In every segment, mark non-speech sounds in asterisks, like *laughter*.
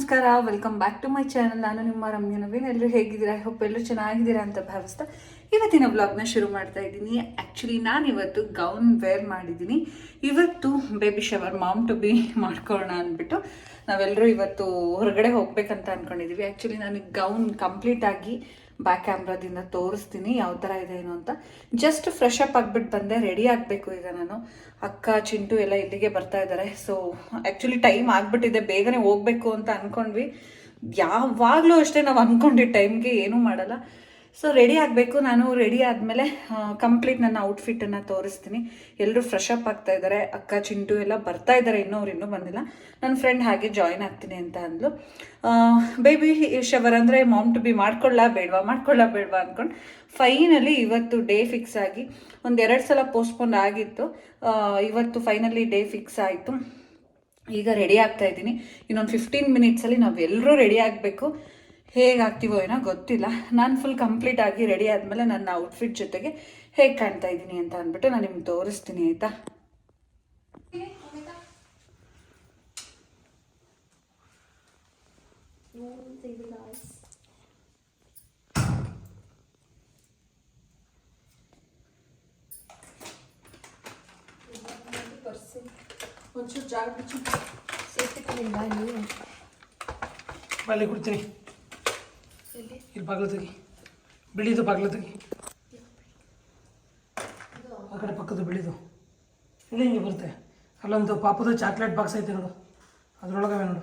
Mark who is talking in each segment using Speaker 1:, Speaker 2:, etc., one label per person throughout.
Speaker 1: ನಮಸ್ಕಾರ welcome back to my channel ನಾನು ನಿಮ್ಮ ರಮ್ಯ ನವೀನ್. ಎಲ್ಲರೂ ಹೇಗಿದ್ದೀರಾ? ಐ ಹೋಪ್ ಎಲ್ಲರೂ ಚೆನ್ನಾಗಿದ್ದೀರಾ ಅಂತ ಭಾವಿಸ್ತಾ ಇವತ್ತಿನ ವ್ಲಾಗ್ನ ಶುರು ಮಾಡ್ತಾ ಇದ್ದೀನಿ. ಆ್ಯಕ್ಚುಲಿ ನಾನು ಇವತ್ತು ಗೌನ್ ವೇರ್ ಮಾಡಿದ್ದೀನಿ. ಇವತ್ತು baby shower mom to be ಮಾಡ್ಕೊಳ್ಳೋಣ ಅಂದ್ಬಿಟ್ಟು ನಾವೆಲ್ಲರೂ ಇವತ್ತು ಹೊರಗಡೆ ಹೋಗ್ಬೇಕಂತ ಅಂದ್ಕೊಂಡಿದ್ದೀವಿ ಆ್ಯಕ್ಚುಲಿ ನನಗೆ ಗೌನ್ ಕಂಪ್ಲೀಟ್ ಆಗಿ ಬ್ಯಾಕ್ ಕ್ಯಾಮ್ರಾದಿಂದ ತೋರಿಸ್ತೀನಿ, ಯಾವ ಥರ ಇದೆ ಏನು ಅಂತ. ಜಸ್ಟ್ ಫ್ರೆಶ್ ಅಪ್ ಆಗಿಬಿಟ್ಟು ಬಂದೆ ರೆಡಿ ಆಗಬೇಕು ಈಗ ನಾನು. ಅಕ್ಕ, ಚಿಂಟು ಎಲ್ಲ ಇಲ್ಲಿಗೆ ಬರ್ತಾ ಇದ್ದಾರೆ ಸೊ ಆ್ಯಕ್ಚುಲಿ ಟೈಮ್ ಆಗಿಬಿಟ್ಟಿದೆ, ಬೇಗನೆ ಹೋಗ್ಬೇಕು ಅಂತ ಅಂದ್ಕೊಂಡ್ವಿ ಯಾವಾಗಲೂ ಅಷ್ಟೇ ನಾವು ಅಂದ್ಕೊಂಡಿದ್ದ ಟೈಮ್ಗೆ ಏನೂ ಮಾಡಲ್ಲ. ಸೊ ರೆಡಿ ಆಗಬೇಕು. ನಾನು ರೆಡಿ ಆದಮೇಲೆ ಕಂಪ್ಲೀಟ್ ನನ್ನ ಔಟ್ಫಿಟ್ಟನ್ನು ತೋರಿಸ್ತೀನಿ. ಎಲ್ಲರೂ ಫ್ರೆಶ್ ಅಪ್ ಆಗ್ತಾ ಇದ್ದಾರೆ ಅಕ್ಕ, ಚಿಂಟು ಎಲ್ಲ ಬರ್ತಾ ಇದ್ದಾರೆ ಇನ್ನೂ ಅವ್ರು ಇನ್ನೂ ಬಂದಿಲ್ಲ. ನನ್ನ ಫ್ರೆಂಡ್ ಹಾಗೆ ಜಾಯ್ನ್ ಆಗ್ತೀನಿ ಅಂತ ಅಂದ್ಲು. ಬೇಬಿ ಶವರ್ ಅಂದರೆ ಮಾಮ್ ಟು ಬಿ ಮಾಡ್ಕೊಳ್ಳ ಬೇಡವಾ? ಮಾಡ್ಕೊಳ್ಳ ಬೇಡವಾ ಅಂದ್ಕೊಂಡು ಫೈನಲಿ ಇವತ್ತು ಡೇ ಫಿಕ್ಸ್ ಆಗಿ ಒಂದೆರಡು ಸಲ ಪೋಸ್ಟ್ಪೋನ್ ಆಗಿತ್ತು. ಇವತ್ತು ಫೈನಲಿ ಡೇ ಫಿಕ್ಸ್ ಆಯಿತು. ಈಗ ರೆಡಿ ಆಗ್ತಾ ಇದ್ದೀನಿ. ಇನ್ನೊಂದು ಫಿಫ್ಟೀನ್ ಮಿನಿಟ್ಸಲ್ಲಿ ನಾವೆಲ್ಲರೂ ರೆಡಿ ಆಗಬೇಕು. ಹೇಗೆ ಆಗ್ತೀವೋ ಏನೋ ಗೊತ್ತಿಲ್ಲ. ನಾನು ಫುಲ್ ಕಂಪ್ಲೀಟ್ ಆಗಿ ರೆಡಿ ಆದಮೇಲೆ ನನ್ನ ಔಟ್ಫಿಟ್ ಜೊತೆಗೆ ಹೇಗೆ ಕಾಣ್ತಾ ಇದ್ದೀನಿ ಅಂತ ಅಂದ್ಬಿಟ್ಟು ನಾನು ನಿಮ್ಗೆ ತೋರಿಸ್ತೀನಿ ಆಯಿತಾ? ಒಂಚೂರು ಜಾಗ ಬಿಚ್ಚು.
Speaker 2: ಬಾಯಲ್ಲಿ ಕೊಡ್ತೀನಿ ಇಲ್ಲಿ ಬಾಗಿಲು ತೆಗಿ. ಬಿಳಿದು ಬಾಗಿಲು ತೆಗಿ. ಆ ಕಡೆ ಪಕ್ಕದ ಬಿಳಿದು. ಇಲ್ಲಿ ಹಿಂಗೆ ಬರುತ್ತೆ. ಅಲ್ಲೊಂದು ಪಾಪದ ಚಾಕ್ಲೇಟ್ ಬಾಕ್ಸ್ ಐತೆ ನೋಡು. ಅದ್ರೊಳಗವೆ ನೋಡು.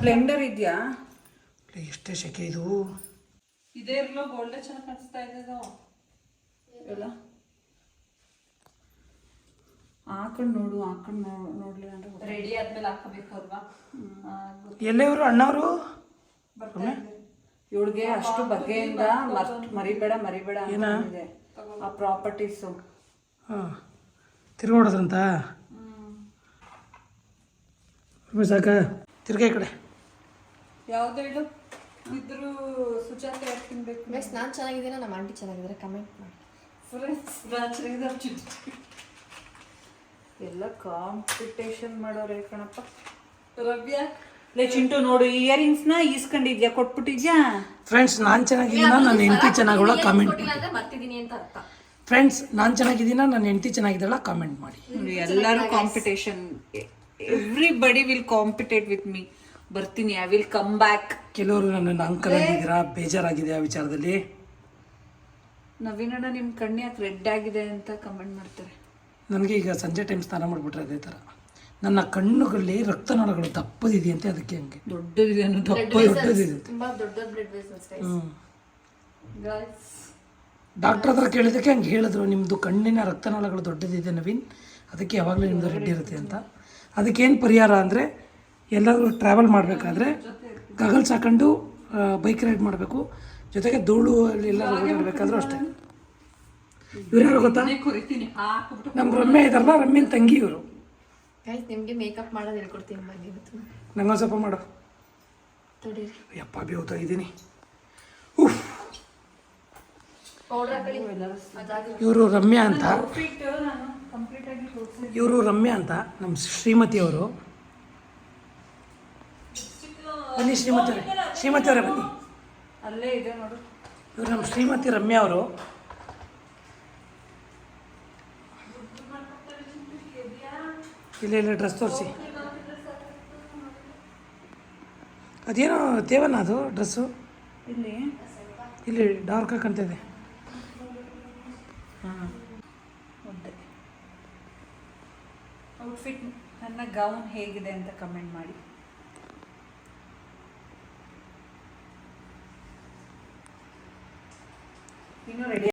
Speaker 1: ಬ್ಲೆಂಡರ್ ಇದೆಯಾ?
Speaker 2: ಎಷ್ಟೇ ಶೆಕೆ ಇದು.
Speaker 1: ಇದೇ ಇರಲೋ ಒಳ್ಳೆ ಚೆನ್ನಾಗಿ ಕಾಣಿಸ್ತಾ ಇದೆ. ಎಲ್ಲ? ಹಾಕೊಂಡು ನೋಡು ಹಾಕೊಂಡು ನೋಡು ನೋಡ್ಲಿ ಅಂದ್ರೆ ರೆಡಿ ಆದ್ಮೇಲೆ ಹಾಕಬೇಕು ಅಲ್ವಾ?
Speaker 2: ಎಲ್ಲೇವರು ಅಣ್ಣವರು?
Speaker 1: ಇವಳಿಗೆ ಅಷ್ಟು ಬಗೆಯಿಂದ ಮರ್ತ್ ಮರಿಬೇಡ ಮರಿಬೇಡ ಇದೆ ಆ ಪ್ರಾಪರ್ಟೀಸ್
Speaker 2: ಹಾಂ. ತಿರ್ಗೋಡೋದಂತ ಸಾಕ ತಿರ್ಗಾ ಕಡೆ.
Speaker 1: ಯಾವ್ದು ಹೇಳು? ಇದ್ರು ಸುಜಾತ ತಿನ್ಬೇಕು?
Speaker 3: ಗೈಸ್ ನಾನು ಚೆನ್ನಾಗಿದ್ದೀನ? ನಮ್ಮ ಆಂಟಿ ಚೆನ್ನಾಗಿದ್ದಾರೆ. ಕಮೆಂಟ್ ಮಾಡಿ.
Speaker 1: ಫ್ರೆಂಡ್ಸ್ ರಾತ್ರಿ ಎಲ್ಲ ಕಾಂಪಿಟೇಷನ್ ಮಾಡೋರೇ ಕಣಪ್ಪ. ರವ್ಯ? ಲೇ ಚಿಂಟು ನೋಡು ಇಯರಿಂಗ್ಸ್ನ ಈಸ್ಕೊಂಡಿದ್ಯಾ ಕೊಟ್ಬಿಟ್ಟಿದ್ಯಾ?
Speaker 2: ಫ್ರೆಂಡ್ಸ್ ನಾನು ಚೆನ್ನಾಗಿದ್ದೀನ? ನನ್ನ ಹೆಂಡತಿ ಚೆನ್ನಾಗಿಲ್ಲ ಕಾಮೆಂಟ್
Speaker 3: ಅಂದ್ರೆ ಬರ್ತಿದ್ದೀನಿ ಅಂತ ಅರ್ಥ.
Speaker 2: ಫ್ರೆಂಡ್ಸ್ ನಾನು ಚೆನ್ನಾಗಿದ್ದೀನ? ನನ್ನ ಹೆಂಡತಿ ಚೆನ್ನಾಗಿದ್ದಾಳ? ಕಾಮೆಂಟ್ ಮಾಡಿ.
Speaker 1: ಎಲ್ಲರೂ competition everybody will compete with me ಬರ್ತೀನಿ ಐ ವಿಲ್ ಕಮ್ ಬ್ಯಾಕ್
Speaker 2: ಕೆಲವರು ನನ್ನನ್ನು ಅಂಕಲ್ ಅಂದಿದ್ದೀರಾ ಬೇಜಾರಾಗಿದೆ ಆ ವಿಚಾರದಲ್ಲಿ?
Speaker 1: ನವೀನಣ್ಣ ನಿಮ್ಮ ಕಣ್ಣು ಯಾಕೆ ರೆಡ್ ಆಗಿದೆ ಅಂತ ಕಮೆಂಟ್ ಮಾಡ್ತಾರೆ.
Speaker 2: ನನಗೆ ಈಗ ಸಂಜೆ ಟೈಮ್ ಸ್ನಾನ ಮಾಡಿಬಿಟ್ರೆ ಅದೇ ಥರ. ನನ್ನ ಕಣ್ಣುಗಳಲ್ಲಿ ರಕ್ತನಾಳಗಳು ದಪ್ಪದಿದೆಯಂತೆ ಅದಕ್ಕೆ ಹಂಗೆ.
Speaker 1: ದೊಡ್ಡದಿದೆ
Speaker 2: ದಪ್ಪ ದೊಡ್ಡದಿದೆ ಹ್ಞೂ ಡಾಕ್ಟರ್ ಹತ್ರ ಕೇಳಿದ್ದಕ್ಕೆ ಹಂಗೆ ಹೇಳಿದ್ರು ನಿಮ್ಮದು ಕಣ್ಣಿನ ರಕ್ತನಾಳಗಳು ದೊಡ್ಡದಿದೆ ನವೀನ್. ಅದಕ್ಕೆ ಯಾವಾಗಲೂ ನಿಮ್ಮದು ರೆಡ್ ಇರುತ್ತೆ ಅಂತ. ಅದಕ್ಕೇನು ಪರಿಹಾರ ಅಂದರೆ ಎಲ್ಲರೂ ಟ್ರಾವೆಲ್ ಮಾಡಬೇಕಾದ್ರೆ ಗಗಲ್ಸ್ ಹಾಕೊಂಡು ಬೈಕ್ ರೈಡ್ ಮಾಡಬೇಕು. ಜೊತೆಗೆ ಧೂಳು ಎಲ್ಲ ಓಡಾಡಬೇಕಾದ್ರೂ ಅಷ್ಟೇ. ಇವ್ರು ಯಾರು ಗೊತ್ತಾ ನಮ್ಮ ರಮ್ಯ ಇದಾರಲ್ಲ ರಮ್ಯನ ತಂಗಿ ಇವರು
Speaker 3: ಗೈಸ್ ನಿಮಗೆ ಮೇಕಪ್ ಮಾಡೋದು ಹೇಳ್ಕೊಡ್ತೀನಿ ಬನ್ನಿ ಇವತ್ತು.
Speaker 2: ನಂಗೊಂದು ಸ್ವಲ್ಪ ಮಾಡು.
Speaker 3: ತಡೀರಿ.
Speaker 2: ಯಪ್ಪ ಬೇವ್ತಾ ಇದ್ದೀನಿ
Speaker 3: ಉಫ್.
Speaker 2: ಇವರು ರಮ್ಯಾ ಅಂತ. ಇವರು ರಮ್ಯಾ ಅಂತ ನಮ್ಮ ಶ್ರೀಮತಿ ಅವರು. ಬನ್ನಿ ಶ್ರೀಮತಿ ಅವರೇ. ಶ್ರೀಮತಿ ಅವರೇ ಬನ್ನಿ.
Speaker 1: ಅಲ್ಲೇ ಇದೆ ನೋಡು.
Speaker 2: ಇವರು ನಮ್ಮ ಶ್ರೀಮತಿ ರಮ್ಯಾ ಅವರು. ಇಲ್ಲ ಇಲ್ಲ ಡ್ರೆಸ್ ತೋರಿಸಿ. ಅದೇನೋ ತೇವನ ಅದು ಡ್ರೆಸ್ಸು
Speaker 1: ಇಲ್ಲಿ.
Speaker 2: ಇಲ್ಲಿ ಡಾರ್ಕ್ ಆಗಿ ಕಾಣ್ತಾ ಇದೆ.
Speaker 1: ಹಾಂ ಔಟ್ಫಿಟ್ ನನ್ನ ಗೌನ್ ಹೇಗಿದೆ ಅಂತ ಕಮೆಂಟ್ ಮಾಡಿ. ಇನ್ನೂ ರೆಡಿ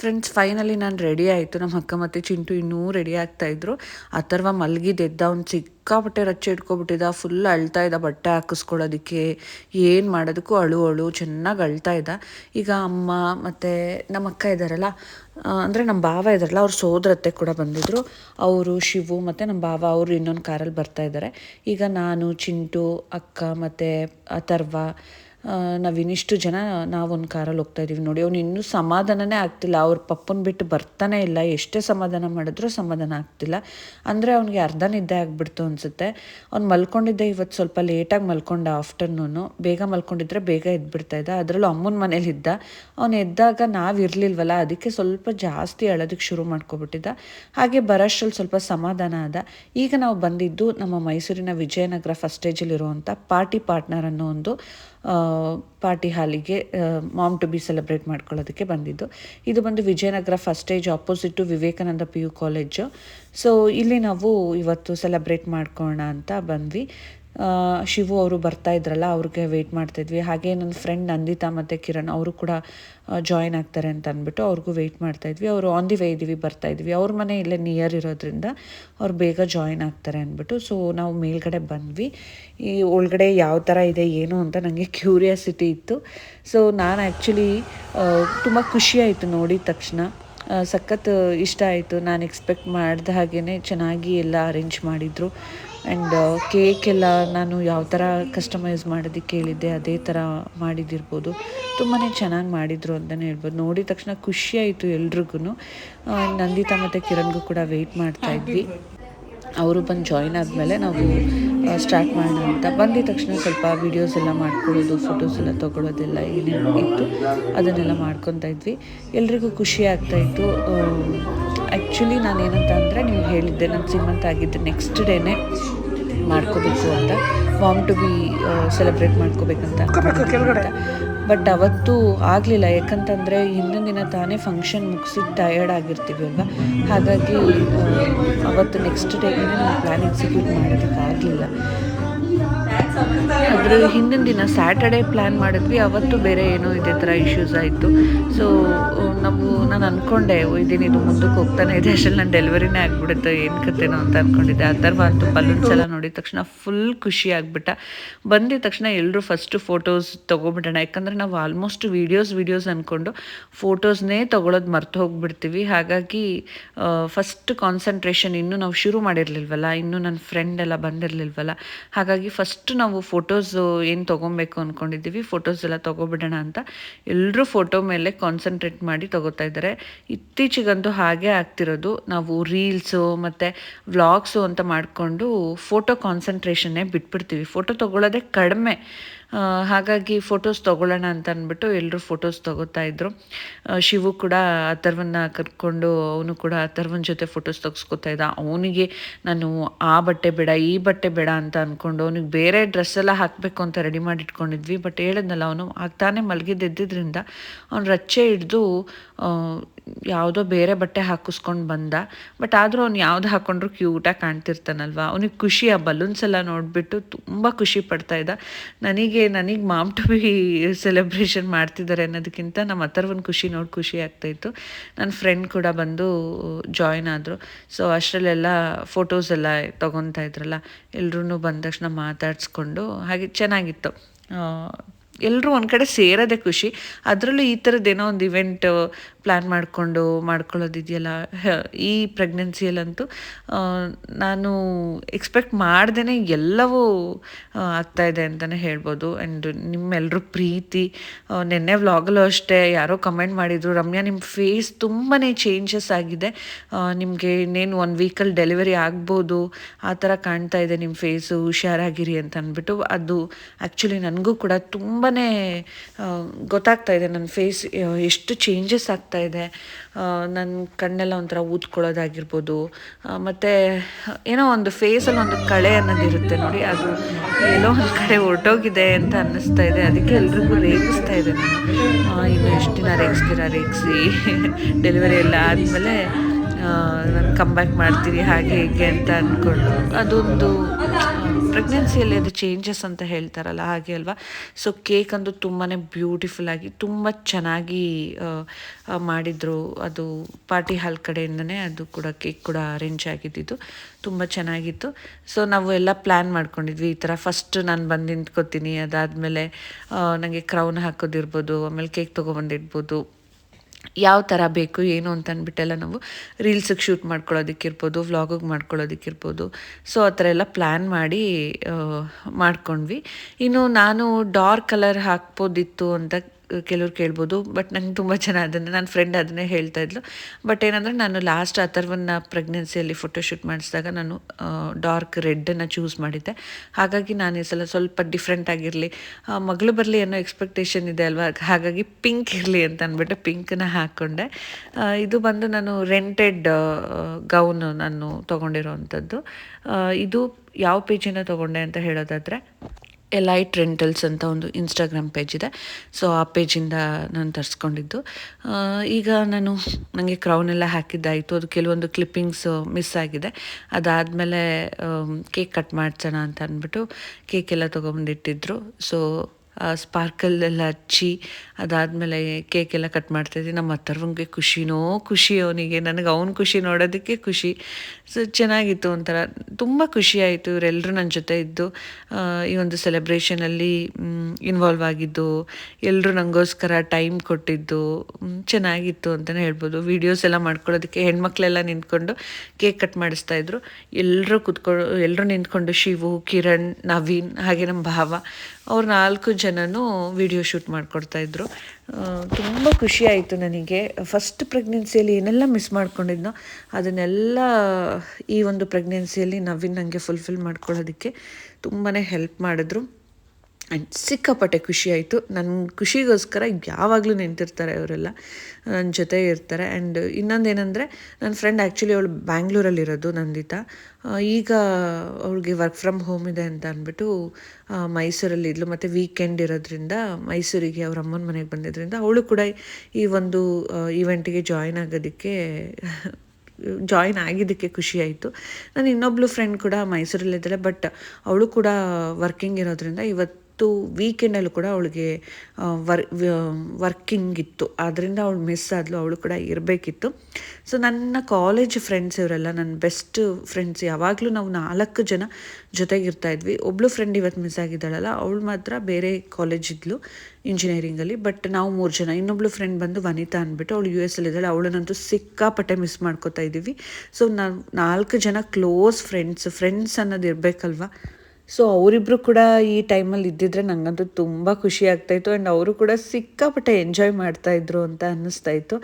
Speaker 1: ಫ್ರೆಂಡ್ಸ್ ಫೈನಲಿ ನಾನು ರೆಡಿ ಆಯಿತು. ನಮ್ಮ ಅಕ್ಕ ಮತ್ತು ಚಿಂಟು ಇನ್ನೂ ರೆಡಿ ಆಗ್ತಾ ಆ ಅಥರ್ವ ಮಲಗಿದ್ದೆದ್ದ ಅವ್ನು ಸಿಕ್ಕಾಪಟ್ಟೆ ರಚ್ಚೆ ಇಟ್ಕೊಬಿಟ್ಟಿದ್ದ ಫುಲ್ ಅಳ್ತಾ ಇದ್ದ, ಬಟ್ಟೆ ಹಾಕಿಸ್ಕೊಳ್ಳೋದಕ್ಕೆ ಏನು ಮಾಡೋದಕ್ಕೂ ಅಳು ಅಳು, ಚೆನ್ನಾಗಿ ಅಳ್ತಾ ಇದ್ದ. ಈಗ ಅಮ್ಮ ಮತ್ತು ನಮ್ಮ ಅಕ್ಕ ಇದ್ದಾರಲ್ಲ ಅಂದರೆ ನಮ್ಮ ಭಾವ ಇದ್ದಾರಲ್ಲ ಅವ್ರ ಸೋದರತ್ತೆ ಕೂಡ ಬಂದಿದ್ದರು ಅವರು, ಶಿವು ಮತ್ತು ನಮ್ಮ ಭಾವ, ಅವರು ಇನ್ನೊಂದು ಕಾರಲ್ಲಿ ಬರ್ತಾ ಇದ್ದಾರೆ ಈಗ ನಾನು, ಚಿಂಟು, ಅಕ್ಕ ಮತ್ತು ಅಥರ್ವ
Speaker 4: ನಾವು ಇನ್ನಿಷ್ಟು ಜನ ನಾವೊಂದು ಕಾರಲ್ಲಿ ಹೋಗ್ತಾ ಇದ್ದೀವಿ ನೋಡಿ, ಅವ್ನು ಇನ್ನೂ ಸಮಾಧಾನನೇ ಆಗ್ತಿಲ್ಲ. ಅವ್ರ ಪಪ್ಪನ ಬಿಟ್ಟು ಬರ್ತಾನೆ ಇಲ್ಲ. ಎಷ್ಟೇ ಸಮಾಧಾನ ಮಾಡಿದ್ರೂ ಸಮಾಧಾನ ಆಗ್ತಿಲ್ಲ. ಅಂದರೆ ಅವ್ನಿಗೆ ಅರ್ಧ ನಿದ್ದೆ ಆಗಿಬಿಡ್ತು ಅನಿಸುತ್ತೆ. ಅವ್ನು ಮಲ್ಕೊಂಡಿದ್ದೆ ಇವತ್ತು ಸ್ವಲ್ಪ ಲೇಟಾಗಿ ಮಲ್ಕೊಂಡ ಆಫ್ಟರ್ನೂನು ಬೇಗ ಮಲ್ಕೊಂಡಿದ್ರೆ ಬೇಗ ಎದ್ಬಿಡ್ತಾ ಇದ್ದ. ಅದರಲ್ಲೂ ಅಮ್ಮನ ಮನೇಲಿ ಇದ್ದ. ಅವ್ನು ಎದ್ದಾಗ ನಾವು ಇರಲಿಲ್ವಲ್ಲ, ಅದಕ್ಕೆ ಸ್ವಲ್ಪ ಜಾಸ್ತಿ ಅಳೋದಕ್ಕೆ ಶುರು ಮಾಡ್ಕೊಬಿಟ್ಟಿದ್ದ. ಹಾಗೆ ಬರೋಷ್ಟ್ರಲ್ಲಿ ಸ್ವಲ್ಪ ಸಮಾಧಾನ ಆದ. ಈಗ ನಾವು ಬಂದಿದ್ದು ನಮ್ಮ ಮೈಸೂರಿನ ವಿಜಯನಗರ ಫಸ್ಟ್ ಸ್ಟೇಜಲ್ಲಿರುವಂಥ ಪಾರ್ಟಿ ಪಾರ್ಟ್ನರ್ ಅನ್ನೋ ಒಂದು ಪಾರ್ಟಿ ಹಾಲಿಗೆ ಮಾಮ್ ಟು ಬಿ ಸೆಲೆಬ್ರೇಟ್ ಮಾಡ್ಕೊಳ್ಳೋದಕ್ಕೆ ಬಂದಿದ್ದು. ಇದು ಬಂದು Vijayanagar first stage opposite Vivekananda P U college so ಇಲ್ಲಿ ನಾವು ಇವತ್ತು ಸೆಲೆಬ್ರೇಟ್ ಮಾಡ್ಕೋಣ ಅಂತ ಬಂದ್ವಿ. ಶಿವು ಅವರು ಬರ್ತಾ ಇದ್ರಲ್ಲ, ಅವ್ರಿಗೆ ವೆಯ್ಟ್ ಮಾಡ್ತಿದ್ವಿ. ಹಾಗೆ ನನ್ನ ಫ್ರೆಂಡ್ ನಂದಿತಾ ಮತ್ತು ಕಿರಣ್ ಅವರು ಕೂಡ ಜಾಯಿನ್ ಆಗ್ತಾರೆ ಅಂತ ಅಂದ್ಬಿಟ್ಟು ಅವ್ರಿಗೂ ವೆಯ್ಟ್ ಮಾಡ್ತಾಯಿದ್ವಿ ಅವರು ಆನ್ ದಿ ವೇ ಇದ್ದೀವಿ, ಬರ್ತಾ ಇದ್ವಿ ಅವ್ರ ಮನೆ ಇಲ್ಲೇ ನಿಯರ್ ಇರೋದ್ರಿಂದ ಅವ್ರು ಬೇಗ ಜಾಯಿನ್ ಆಗ್ತಾರೆ ಅಂದ್ಬಿಟ್ಟು ಸೊ ನಾವು ಮೇಲ್ಗಡೆ ಬಂದ್ವಿ. ಈ ಒಳಗಡೆ ಯಾವ ಥರ ಇದೆ, ಏನು ಅಂತ ನನಗೆ ಕ್ಯೂರಿಯಾಸಿಟಿ ಇತ್ತು. ಸೊ ನಾನು ಆ್ಯಕ್ಚುಲಿ ತುಂಬ ಖುಷಿಯಾಯಿತು ನೋಡಿದ ತಕ್ಷಣ. ಸಖತ್ ಇಷ್ಟ ಆಯಿತು. ನಾನು ಎಕ್ಸ್ಪೆಕ್ಟ್ ಮಾಡಿದ ಹಾಗೇ ಚೆನ್ನಾಗಿ ಎಲ್ಲ ಅರೇಂಜ್ ಮಾಡಿದರು. ಆ್ಯಂಡ್ ಕೇಕ್ ಎಲ್ಲ ನಾನು ಯಾವ ಥರ ಕಸ್ಟಮೈಸ್ ಮಾಡೋದಕ್ಕೆ ಹೇಳಿದ್ದೆ ಅದೇ ಥರ ಮಾಡಿದ್ದಿರ್ಬೋದು ತುಂಬಾ ಚೆನ್ನಾಗಿ ಮಾಡಿದರು ಅಂತಲೇ ಹೇಳ್ಬೋದು. ನೋಡಿದ ತಕ್ಷಣ ಖುಷಿಯಾಯಿತು ಎಲ್ರಿಗೂ ನಂದಿತಾ ಮತ್ತು ಕಿರಣ್ಗೂ ಕೂಡ ವೆಯ್ಟ್ ಮಾಡ್ತಾ ಇದ್ವಿ. ಅವರು ಬಂದು ಜಾಯಿನ್ ಆದಮೇಲೆ ನಾವು ಸ್ಟಾರ್ಟ್ ಮಾಡೋಣ ಅಂತ. ಬಂದಿದ ತಕ್ಷಣ ಸ್ವಲ್ಪ ವೀಡಿಯೋಸ್ ಎಲ್ಲ ಮಾಡ್ಕೊಳ್ಳೋದು ಫೋಟೋಸ್ ಎಲ್ಲ ತೊಗೊಳೋದೆಲ್ಲ ಏನೇನು ಇತ್ತು, ಅದನ್ನೆಲ್ಲ ಮಾಡ್ಕೊತಾ ಇದ್ವಿ. ಎಲ್ರಿಗೂ ಖುಷಿ ಆಗ್ತಾಯಿತ್ತು ಆ್ಯಕ್ಚುಲಿ ನಾನು ಏನಂತ ಅಂದರೆ ನೀವು ಹೇಳಿದ್ದೆ, ನಾನು ಸೀಮಂತ ಆಗಿದ್ದೆ ನೆಕ್ಸ್ಟ್ ಡೇನೇ ಮಾಡ್ಕೋಬೇಕು ಅಂತ. ಮಾಮ್ ಟು ಬಿ ಸೆಲೆಬ್ರೇಟ್ ಮಾಡ್ಕೋಬೇಕಂತ ಬಟ್ ಅವತ್ತು ಆಗಲಿಲ್ಲ ಯಾಕಂತಂದರೆ ಹಿಂದಿನ ದಿನ ತಾನೇ ಫಂಕ್ಷನ್ ಮುಗಿಸಿ ಟಯರ್ಡ್ ಆಗಿರ್ತೀವಿ ಅಲ್ವಾ? ಹಾಗಾಗಿ ಅವತ್ತು ನೆಕ್ಸ್ಟ್ ಡೇಗೆ ನಾವು ಪ್ಲ್ಯಾನ್ ಎಕ್ಸಿಕ್ಯೂಟ್ ಮಾಡೋದಕ್ಕೆ ಆಗಲಿಲ್ಲ ಅದ್ರ ಹಿಂದಿನ ದಿನ ಸ್ಯಾಟರ್ಡೇ ಪ್ಲ್ಯಾನ್ ಮಾಡಿದ್ವಿ. ಅವತ್ತು ಬೇರೆ ಏನೋ ಇದೇ ಥರ ಇಶ್ಯೂಸ್ ಆಯಿತು. ಸೊ ನಾವು, ನಾನು ಅಂದ್ಕೊಂಡೆ ಇದೇನಿದು ಮುಂದಕ್ಕೆ ಹೋಗ್ತಾನೆ ಇದೆ. ಅಷ್ಟರಲ್ಲಿ ನಾನು ಡೆಲಿವರಿನೇ ಆಗಿಬಿಡುತ್ತೆ, ಏನು ಕತೆನೋ ಅಂತ ಅಂದ್ಕೊಂಡಿದ್ದೆ ಆ ಥರ ಅಂತೂ ಬಲೂನ್ಸ್ ಎಲ್ಲ ನೋಡಿದ ತಕ್ಷಣ ಫುಲ್ ಖುಷಿ ಆಗಿಬಿಟ್ಟ. ಬಂದಿದ ತಕ್ಷಣ ಎಲ್ಲರೂ ಫಸ್ಟು ಫೋಟೋಸ್ ತೊಗೊಬಿಡೋಣ. ಯಾಕಂದರೆ ನಾವು ಆಲ್ಮೋಸ್ಟ್ ವೀಡಿಯೋಸ್ ವೀಡಿಯೋಸ್ ಅಂದ್ಕೊಂಡು ಫೋಟೋಸ್ನೇ ತೊಗೊಳೋದು ಮರ್ತು ಹೋಗ್ಬಿಡ್ತೀವಿ. ಹಾಗಾಗಿ ಫಸ್ಟ್ ಕಾನ್ಸಂಟ್ರೇಷನ್ ಇನ್ನೂ ನಾವು ಶುರು ಮಾಡಿರಲಿಲ್ವಲ್ಲ, ಇನ್ನೂ ನನ್ನ ಫ್ರೆಂಡ್ ಎಲ್ಲ ಬಂದಿರಲಿಲ್ವಲ್ಲ. ಹಾಗಾಗಿ ಫಸ್ಟ್ ನಾವು ಫೋಟೋಸ್ ಏನು ತೊಗೊಬೇಕು ಅಂದ್ಕೊಂಡಿದ್ದೀವಿ ಫೋಟೋಸ್ ಎಲ್ಲ ತೊಗೊಬಿಡೋಣ ಅಂತ ಎಲ್ಲರೂ ಫೋಟೋ ಮೇಲೆ ಕಾನ್ಸಂಟ್ರೇಟ್ ಮಾಡಿ ತೊಗೋತಾ ಇದ್ದಾರೆ. ಇತ್ತೀಚೆಗಂತೂ ಹಾಗೆ ಆಗ್ತಿರೋದು. ನಾವು ರೀಲ್ಸು ಮತ್ತು ವ್ಲಾಗ್ಸು ಅಂತ ಮಾಡಿಕೊಂಡು ಫೋಟೋ ಕಾನ್ಸಂಟ್ರೇಷನ್ನೇ ಬಿಟ್ಬಿಡ್ತೀವಿ. ಫೋಟೋ ತೊಗೊಳ್ಳೋದೇ ಕಡಿಮೆ. ಹಾಗಾಗಿ ಫೋಟೋಸ್ ತೊಗೊಳ್ಳೋಣ ಅಂತ ಅಂದ್ಬಿಟ್ಟು ಎಲ್ಲರೂ ಫೋಟೋಸ್ ತೊಗೋತಾ ಇದ್ರು. ಶಿವು ಕೂಡ ಅಥರ್ವನ್ನ ಕರ್ಕೊಂಡು, ಅವನು ಕೂಡ ಅಥರ್ವನ್ ಜೊತೆ ಫೋಟೋಸ್ ತೆಗೆಸ್ಕೊತಾ ಇದ್ದ. ಅವನಿಗೆ ನಾನು ಆ ಬಟ್ಟೆ ಬೇಡ, ಈ ಬಟ್ಟೆ ಬೇಡ ಅಂತ ಅಂದ್ಕೊಂಡು ಅವನಿಗೆ ಬೇರೆ ಡ್ರೆಸ್ ಎಲ್ಲ ಹಾಕಬೇಕು ಅಂತ ರೆಡಿ ಮಾಡಿ ಇಟ್ಕೊಂಡಿದ್ವಿ ಬಟ್ ಹೇಳಿದ್ನಲ್ಲ ಅವನು ಆಗ್ತಾನೆ ಮಲಗಿದ್ದಿದ್ದರಿಂದ ಅವ್ನು ರಚ್ಚೆ ಹಿಡ್ದು ಯಾವುದೋ ಬೇರೆ ಬಟ್ಟೆ ಹಾಕಿಸ್ಕೊಂಡು ಬಂದ. ಬಟ್ ಆದರೂ ಅವ್ನು ಯಾವ್ದು ಹಾಕ್ಕೊಂಡ್ರು ಕ್ಯೂಟಾಗಿ ಕಾಣ್ತಿರ್ತಾನಲ್ವ? ಅವನಿಗೆ ಖುಷಿ ಆ ಬಲೂನ್ಸ್ ಎಲ್ಲ ನೋಡಿಬಿಟ್ಟು ತುಂಬ ಖುಷಿ ಪಡ್ತಾ ಇದ್ದ. ನನಗೆ ನನಗೆ ಮಾಮ್ ಬಿ ಸೆಲೆಬ್ರೇಷನ್ ಮಾಡ್ತಿದ್ದಾರೆ ಅನ್ನೋದಕ್ಕಿಂತ ನಮ್ಮ ಅಥರ್ವನ್ ಖುಷಿ ನೋಡಿ ಖುಷಿ ಆಗ್ತಾಯಿತ್ತು ನನ್ನ ಫ್ರೆಂಡ್ ಕೂಡ ಬಂದು ಜಾಯ್ನ್ ಆದರು. ಸೊ ಅಷ್ಟರಲ್ಲೆಲ್ಲ ಫೋಟೋಸ್ ಎಲ್ಲ ತೊಗೊತಾ ಇದ್ರಲ್ಲ. ಎಲ್ಲರೂ ಬಂದ ತಕ್ಷಣ ಮಾತಾಡಿಸ್ಕೊಂಡು, ಹಾಗೆ ಚೆನ್ನಾಗಿತ್ತು. ಎಲ್ಲರೂ ಒಂದು ಕಡೆ ಸೇರೋದೇ ಖುಷಿ. ಅದರಲ್ಲೂ ಈ ಥರದ್ದೇನೋ ಒಂದು ಇವೆಂಟ್ ಪ್ಲ್ಯಾನ್ ಮಾಡಿಕೊಂಡು ಮಾಡ್ಕೊಳ್ಳೋದಿದೆಯಲ್ಲ ಈ ಪ್ರೆಗ್ನೆನ್ಸಿಯಲ್ಲಂತೂ ನಾನು ಎಕ್ಸ್ಪೆಕ್ಟ್ ಮಾಡ್ದೇ ಎಲ್ಲವೂ ಆಗ್ತಾಯಿದೆ ಅಂತಲೇ ಹೇಳ್ಬೋದು. ಆ್ಯಂಡ್ ನಿಮ್ಮೆಲ್ಲರೂ ಪ್ರೀತಿ ನೆನ್ನೆ ವ್ಲಾಗಲ್ಲೂ ಅಷ್ಟೇ ಯಾರೋ ಕಮೆಂಟ್ ಮಾಡಿದರು, ರಮ್ಯಾ ನಿಮ್ಮ ಫೇಸ್ ತುಂಬಾ ಚೇಂಜಸ್ ಆಗಿದೆ. ನಿಮಗೆ ಇನ್ನೇನು ಒನ್ ವೀಕಲ್ಲಿ ಡೆಲಿವರಿ ಆಗ್ಬೋದು. ಆ ಥರ ಕಾಣ್ತಾ ಇದೆ ನಿಮ್ಮ ಫೇಸು ಹುಷಾರಾಗಿರಿ ಅಂತ ಅಂದ್ಬಿಟ್ಟು, ಅದು ಆ್ಯಕ್ಚುಲಿ ನನಗೂ ಕೂಡ ತುಂಬಾ ಗೊತ್ತಾಗ್ತಾ ಇದೆ ನನ್ನ ಫೇಸ್ ಎಷ್ಟು ಚೇಂಜಸ್ ಆಗ್ತಾ ಇದೆ. ನನ್ನ ಕಣ್ಣೆಲ್ಲ ಒಂಥರ ಊದ್ಕೊಳ್ಳೋದಾಗಿರ್ಬೋದು. ಮತ್ತು, ಏನೋ ಒಂದು ಫೇಸಲ್ಲಿ ಒಂದು ಕಳೆ ಅನ್ನೋದಿರುತ್ತೆ ನೋಡಿ, ಅದು ಎಲ್ಲೋ ಒಂದು ಕಡೆ ಹೊರಟೋಗಿದೆ ಅಂತ ಅನ್ನಿಸ್ತಾ ಇದೆ. ಅದಕ್ಕೆ ಎಲ್ರಿಗೂ ರೇಗಿಸ್ತಾ ಇದೆ ನಾನು. ಇನ್ನು ಎಷ್ಟು ದಿನ ರೇಗಿಸ್ತೀರಾ, ರೇಗಿಸಿ? *laughs* ಡೆಲಿವರಿ ಎಲ್ಲ ಆದಮೇಲೆ ನಾನು ಕಮ್ಬ್ಯಾಕ್ ಮಾಡ್ತೀನಿ ಹಾಗೆ ಹೀಗೆ ಅಂತ ಅಂದ್ಕೊಂಡು ಅದೊಂದು ಪ್ರೆಗ್ನೆನ್ಸಿಯಲ್ಲಿ ಅದು ಚೇಂಜಸ್ ಅಂತ ಹೇಳ್ತಾರಲ್ಲ, ಹಾಗೆ ಅಲ್ವಾ? ಸೊ ಕೇಕ್ ಅಂದು ತುಂಬಾ ಬ್ಯೂಟಿಫುಲ್ ಆಗಿ, ತುಂಬ ಚೆನ್ನಾಗಿ ಮಾಡಿದ್ರು. ಅದು ಪಾರ್ಟಿ ಹಾಲ್ ಕಡೆಯಿಂದನೇ ಅದು ಕೂಡ ಕೇಕ್ ಕೂಡ ಅರೇಂಜ್ ಆಗಿದ್ದಿದ್ದು. ತುಂಬ ಚೆನ್ನಾಗಿತ್ತು. ಸೊ ನಾವು ಎಲ್ಲ ಪ್ಲ್ಯಾನ್ ಮಾಡ್ಕೊಂಡಿದ್ವಿ. ಈ ಥರ ಫಸ್ಟ್ ನಾನು ಬಂದು ನಿಂತ್ಕೋತೀನಿ. ಅದಾದಮೇಲೆ ನನಗೆ ಕ್ರೌನ್ ಹಾಕೋದಿರ್ಬೋದು, ಆಮೇಲೆ ಕೇಕ್ ತೊಗೊಬಂದಿಡ್ಬೋದು ಯಾವ ಥರ ಬೇಕು, ಏನು ಅಂತ ಅಂದ್ಬಿಟ್ಟೆಲ್ಲ ನಾವು ರೀಲ್ಸಿಗೆ ಶೂಟ್ ಮಾಡ್ಕೊಳ್ಳೋದಕ್ಕಿರ್ಬೋದು ವ್ಲಾಗಿಗೆ ಮಾಡ್ಕೊಳ್ಳೋದಕ್ಕಿರ್ಬೋದು. ಸೊ ಆ ಥರ ಎಲ್ಲ ಪ್ಲ್ಯಾನ್ ಮಾಡಿ ಮಾಡ್ಕೊಂಡ್ವಿ. ಇನ್ನು ನಾನು ಡಾರ್ಕ್ ಕಲರ್ ಹಾಕ್ಬೋದಿತ್ತು ಅಂತ ಕೆಲವ್ರು ಕೇಳ್ಬೋದು ಬಟ್ ನಂಗೆ ತುಂಬ ಜನ ಅದನ್ನು ನನ್ನ ಫ್ರೆಂಡ್ ಅದನ್ನೇ ಹೇಳ್ತಾ ಇದ್ಲು. ಬಟ್ ಏನಂದರೆ ನಾನು ಲಾಸ್ಟ್ ಅಥರ್ವನ್ನ ಪ್ರೆಗ್ನೆನ್ಸಿಯಲ್ಲಿ ಫೋಟೋಶೂಟ್ ಮಾಡಿಸಿದಾಗ ನಾನು ಡಾರ್ಕ್ ರೆಡ್ಡನ್ನು ಚೂಸ್ ಮಾಡಿದ್ದೆ. ಹಾಗಾಗಿ ನಾನು ಈ ಸಲ ಸ್ವಲ್ಪ ಡಿಫ್ರೆಂಟ್ ಆಗಿರಲಿ. ಮಗಳು ಬರಲಿ ಅನ್ನೋ ಎಕ್ಸ್ಪೆಕ್ಟೇಷನ್ ಇದೆ ಅಲ್ವಾ? ಹಾಗಾಗಿ ಪಿಂಕ್ ಇರಲಿ ಅಂತ ಅಂದ್ಬಿಟ್ಟು ಪಿಂಕನ್ನ ಹಾಕ್ಕೊಂಡೆ ಇದು ಬಂದು ನಾನು ರೆಂಟೆಡ್ ಗೌನ್ ನಾನು ತೊಗೊಂಡಿರೋವಂಥದ್ದು ಇದು ಯಾವ ಪೇಜಿನ ತೊಗೊಂಡೆ ಅಂತ ಹೇಳೋದಾದರೆ ಎಲೈಟ್ ರೆಂಟಲ್ಸ್ ಅಂತ ಒಂದು ಇನ್ಸ್ಟಾಗ್ರಾಮ್ ಪೇಜ್ ಇದೆ. ಸೊ ಆ ಪೇಜಿಂದ ನಾನು ತರಿಸ್ಕೊಂಡಿದ್ದು. ಈಗ ನಾನು ನನಗೆ ಕ್ರೌನ್ ಎಲ್ಲ ಹಾಕಿದ್ದಾಯಿತು. ಅದು ಕೆಲವೊಂದು ಕ್ಲಿಪ್ಪಿಂಗ್ಸ್ ಮಿಸ್ ಆಗಿದೆ. ಅದಾದಮೇಲೆ ಕೇಕ್ ಕಟ್ ಮಾಡ್ಸೋಣ ಅಂತ ಅಂದ್ಬಿಟ್ಟು ಕೇಕ್ ಎಲ್ಲ ತೊಗೊಂಬಂದಿಟ್ಟಿದ್ರು ಸೊ ಸ್ಪಾರ್ಕಲ್ ಎಲ್ಲ ಹಚ್ಚಿ ಅದಾದಮೇಲೆ ಕೇಕ್ ಎಲ್ಲ ಕಟ್ ಮಾಡ್ತಾಯಿದ್ವಿ ನಮ್ಮ ಅಥರ್ವಂಗೆ ಖುಷಿನೋ ಖುಷಿ ಅವನಿಗೆ. ನನಗೆ ಅವನ ಖುಷಿ ನೋಡೋದಕ್ಕೆ ಖುಷಿ. ಸೊ ಚೆನ್ನಾಗಿತ್ತು ಒಂಥರ. ತುಂಬ ಖುಷಿ ಆಯಿತು. ಇವರೆಲ್ಲರೂ ನನ್ನ ಜೊತೆ ಇದ್ದು ಈ ಒಂದು ಸೆಲೆಬ್ರೇಷನಲ್ಲಿ ಇನ್ವಾಲ್ವ್ ಆಗಿದ್ದು ಎಲ್ಲರೂ ನನಗೋಸ್ಕರ ಟೈಮ್ ಕೊಟ್ಟಿದ್ದು ಚೆನ್ನಾಗಿತ್ತು ಅಂತಲೇ ಹೇಳ್ಬೋದು. ವೀಡಿಯೋಸ್ ಎಲ್ಲ ಮಾಡ್ಕೊಳ್ಳೋದಕ್ಕೆ ಹೆಣ್ಮಕ್ಳೆಲ್ಲ ನಿಂತ್ಕೊಂಡು ಕೇಕ್ ಕಟ್ ಮಾಡಿಸ್ತಾಯಿದ್ರು ಎಲ್ಲರೂ ಕುತ್ಕೊಂಡು ಎಲ್ಲರೂ ನಿಂತ್ಕೊಂಡು ಶಿವು, ಕಿರಣ್, ನವೀನ್, ಹಾಗೆ ನಮ್ಮ ಭಾವ ಅವ್ರು ನಾಲ್ಕು ಜನನೂ ವಿಡಿಯೋ ಶೂಟ್ ಮಾಡಿಕೊಡ್ತಾ ಇದ್ರು. ತುಂಬ ಖುಷಿ ಆಯಿತು ನನಗೆ. ಫಸ್ಟ್ ಪ್ರೆಗ್ನೆನ್ಸಿಯಲ್ಲಿ ಏನೆಲ್ಲ ಮಿಸ್ ಮಾಡ್ಕೊಂಡಿದ್ನೋ ಅದನ್ನೆಲ್ಲ ಈ ಒಂದು ಪ್ರೆಗ್ನೆನ್ಸಿಯಲ್ಲಿ ನವೀನ್ ನನಗೆ ಫುಲ್ಫಿಲ್ ಮಾಡ್ಕೊಳ್ಳೋದಕ್ಕೆ ತುಂಬಾ ಹೆಲ್ಪ್ ಮಾಡಿದ್ರು. ಆ್ಯಂಡ್ ಸಿಕ್ಕಾಪಟ್ಟೆ ಖುಷಿಯಾಯಿತು ನನ್ನ ಖುಷಿಗೋಸ್ಕರ ಯಾವಾಗಲೂ ನಿಂತಿರ್ತಾರೆ ಅವರೆಲ್ಲ ನನ್ನ ಜೊತೆ ಇರ್ತಾರೆ. ಆ್ಯಂಡ್ ಇನ್ನೊಂದು ಏನಂದರೆ ನನ್ನ ಫ್ರೆಂಡ್ ಆ್ಯಕ್ಚುಲಿ ಅವಳು ಬ್ಯಾಂಗ್ಳೂರಲ್ಲಿರೋದು ನಂದಿತ. ಈಗ ಅವ್ಳಿಗೆ ವರ್ಕ್ ಫ್ರಮ್ ಹೋಮ್ ಇದೆ ಅಂತ ಅಂದ್ಬಿಟ್ಟು ಮೈಸೂರಲ್ಲಿ ಇದ್ಲು. ಮತ್ತು ವೀಕೆಂಡ್ ಇರೋದ್ರಿಂದ, ಮೈಸೂರಿಗೆ ಅವ್ರ ಅಮ್ಮನ ಮನೆಗೆ ಬಂದಿದ್ದರಿಂದ ಅವಳು ಕೂಡ ಈ ಒಂದು ಈವೆಂಟಿಗೆ ಜಾಯ್ನ್ ಆಗೋದಕ್ಕೆ, ಜಾಯಿನ್ ಆಗಿದ್ದಕ್ಕೆ ಖುಷಿಯಾಯಿತು ನಾನು ಇನ್ನೊಬ್ಳು ಫ್ರೆಂಡ್ ಕೂಡ ಮೈಸೂರಲ್ಲಿದ್ದಾಳೆ, ಬಟ್ ಅವಳು ಕೂಡ ವರ್ಕಿಂಗ್ ಇರೋದ್ರಿಂದ ಇವತ್ತು ವೀಕೆಂಡಲ್ಲೂ ಕೂಡ ಅವಳಿಗೆ ವರ್ ವರ್ಕಿಂಗ್ ಇತ್ತು. ಆದ್ದರಿಂದ ಅವಳು ಮಿಸ್ ಆದಳು ಅವಳು ಕೂಡ ಇರಬೇಕಿತ್ತು. ಸೊ ನನ್ನ ಕಾಲೇಜ್ ಫ್ರೆಂಡ್ಸ್ ಇವರೆಲ್ಲ, ನನ್ನ ಬೆಸ್ಟ್ ಫ್ರೆಂಡ್ಸ್ ಯಾವಾಗಲೂ ನಾವು ನಾಲ್ಕು ಜನ ಜೊತೆಗಿರ್ತಾ ಇದ್ವಿ. ಒಬ್ಳು ಫ್ರೆಂಡ್ ಇವತ್ತು ಮಿಸ್ ಆಗಿದ್ದಾಳಲ್ಲ, ಅವಳು ಮಾತ್ರ ಬೇರೆ ಕಾಲೇಜ್ ಇದ್ಲು ಇಂಜಿನಿಯರಿಂಗಲ್ಲಿ ಬಟ್ ನಾವು ಮೂರು ಜನ, ಇನ್ನೊಬ್ಳು ಫ್ರೆಂಡ್ ಬಂದು ವನಿತಾ ಅಂದ್ಬಿಟ್ಟು, ಅವಳು ಯು ಎಸ್ ಅಲ್ಲಿದ್ದಾಳೆ ಅವಳನ್ನಂತೂ ಸಿಕ್ಕಾಪಟ್ಟೆ ಮಿಸ್ ಮಾಡ್ಕೋತಾ ಇದ್ದೀವಿ. ಸೊ ನಾವು ನಾಲ್ಕು ಜನ ಕ್ಲೋಸ್ ಫ್ರೆಂಡ್ಸ್ ಫ್ರೆಂಡ್ಸ್ ಅನ್ನೋದು ಇರಬೇಕಲ್ವ? ಸೊ ಅವರಿಬ್ಬರು ಕೂಡ ಈ ಟೈಮಲ್ಲಿ ಇದ್ದಿದ್ರೆ ನನಗಂತೂ ತುಂಬ ಖುಷಿ ಆಗ್ತಾಯಿತ್ತು ಆ್ಯಂಡ್ ಅವರು ಕೂಡ ಸಿಕ್ಕಾಪಟ್ಟೆ ಎಂಜಾಯ್ ಮಾಡ್ತಾಯಿದ್ರು ಅಂತ ಅನ್ನಿಸ್ತಾ ಇತ್ತು.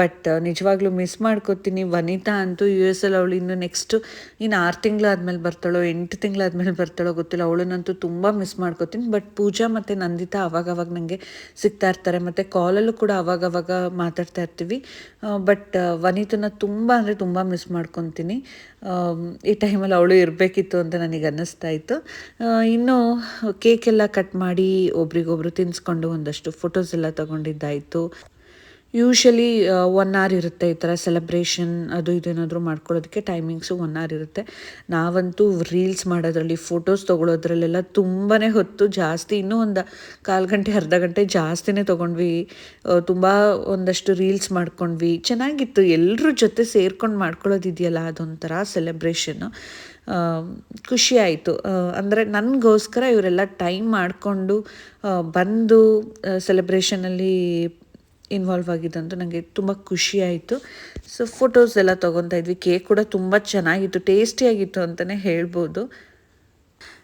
Speaker 4: ಬಟ್ ನಿಜವಾಗ್ಲೂ ಮಿಸ್ ಮಾಡ್ಕೋತೀನಿ. ವನಿತಾ ಅಂತೂ ಯು ಎಸ್ ಅಲ್ಲಿ ಅವಳು ಇನ್ನು ನೆಕ್ಸ್ಟ್ ಇನ್ನು ಆರು ತಿಂಗಳಾದ್ಮೇಲೆ ಬರ್ತಾಳೋ ಎಂಟು ತಿಂಗಳಾದ್ಮೇಲೆ ಬರ್ತಾಳೋ ಗೊತ್ತಿಲ್ಲ. ಅವಳನ್ನಂತೂ ತುಂಬ ಮಿಸ್ ಮಾಡ್ಕೋತೀನಿ. ಬಟ್ ಪೂಜಾ ಮತ್ತು ನಂದಿತಾ ಅವಾಗ ಅವಾಗ ನನಗೆ ಸಿಗ್ತಾ ಇರ್ತಾರೆ. ಮತ್ತು ಕಾಲಲ್ಲೂ ಕೂಡ ಅವಾಗವಾಗ ಅವಾಗ ಮಾತಾಡ್ತಾ ಇರ್ತೀವಿ. ಬಟ್ ವನಿತನ ತುಂಬ ಅಂದರೆ ತುಂಬ ಮಿಸ್ ಮಾಡ್ಕೊತೀನಿ. ಈ ಟೈಮಲ್ಲಿ ಅವಳು ಇರಬೇಕಿತ್ತು ಅಂತ ನನಗೆ ಅನ್ನಿಸ್ತಾ ಇತ್ತು. ಆ, ಇನ್ನು ಕೇಕ್ ಎಲ್ಲ ಕಟ್ ಮಾಡಿ ಒಬ್ರಿಗೊಬ್ರು ತಿನ್ಸ್ಕೊಂಡು ಒಂದಷ್ಟು ಫೋಟೋಸ್ ಎಲ್ಲ ತಗೊಂಡಿದ್ದಾಯಿತು. ಯೂಶಲಿ ಒನ್ ಅವರ್ ಇರುತ್ತೆ ಈ ಥರ ಸೆಲೆಬ್ರೇಷನ್ ಅದು ಇದೇನಾದರೂ ಮಾಡ್ಕೊಳ್ಳೋದಕ್ಕೆ ಟೈಮಿಂಗ್ಸು ಒನ್ ಅವರ್ ಇರುತ್ತೆ. ನಾವಂತೂ ರೀಲ್ಸ್ ಮಾಡೋದ್ರಲ್ಲಿ ಫೋಟೋಸ್ ತೊಗೊಳೋದ್ರಲ್ಲೆಲ್ಲ ತುಂಬಾ ಹೊತ್ತು ಜಾಸ್ತಿ, ಇನ್ನೂ ಒಂದು ಕಾಲು ಗಂಟೆ, ಅರ್ಧ ಗಂಟೆ ಜಾಸ್ತಿನೇ ತೊಗೊಂಡ್ವಿ. ತುಂಬ ಒಂದಷ್ಟು ರೀಲ್ಸ್ ಮಾಡ್ಕೊಂಡ್ವಿ. ಚೆನ್ನಾಗಿತ್ತು. ಎಲ್ಲರ ಜೊತೆ ಸೇರ್ಕೊಂಡು ಮಾಡ್ಕೊಳ್ಳೋದಿದೆಯಲ್ಲ ಅದೊಂಥರ ಸೆಲೆಬ್ರೇಷನ್ನು ಖುಷಿ ಆಯಿತು. ಅಂದರೆ ನನಗೋಸ್ಕರ ಇವರೆಲ್ಲ ಟೈಮ್ ಮಾಡಿಕೊಂಡು ಬಂದು ಸೆಲೆಬ್ರೇಷನಲ್ಲಿ ಇನ್ವಾಲ್ವ್ ಆಗಿದ್ದಂತೂ ನನಗೆ ತುಂಬ ಖುಷಿಯಾಯಿತು ಸೊ ಫೋಟೋಸ್ ಎಲ್ಲ ತೊಗೊತಾ ಇದ್ವಿ. ಕೇಕ್ ಕೂಡ ತುಂಬ ಚೆನ್ನಾಗಿತ್ತು ಟೇಸ್ಟಿಯಾಗಿತ್ತು ಅಂತಲೇ ಹೇಳ್ಬೋದು.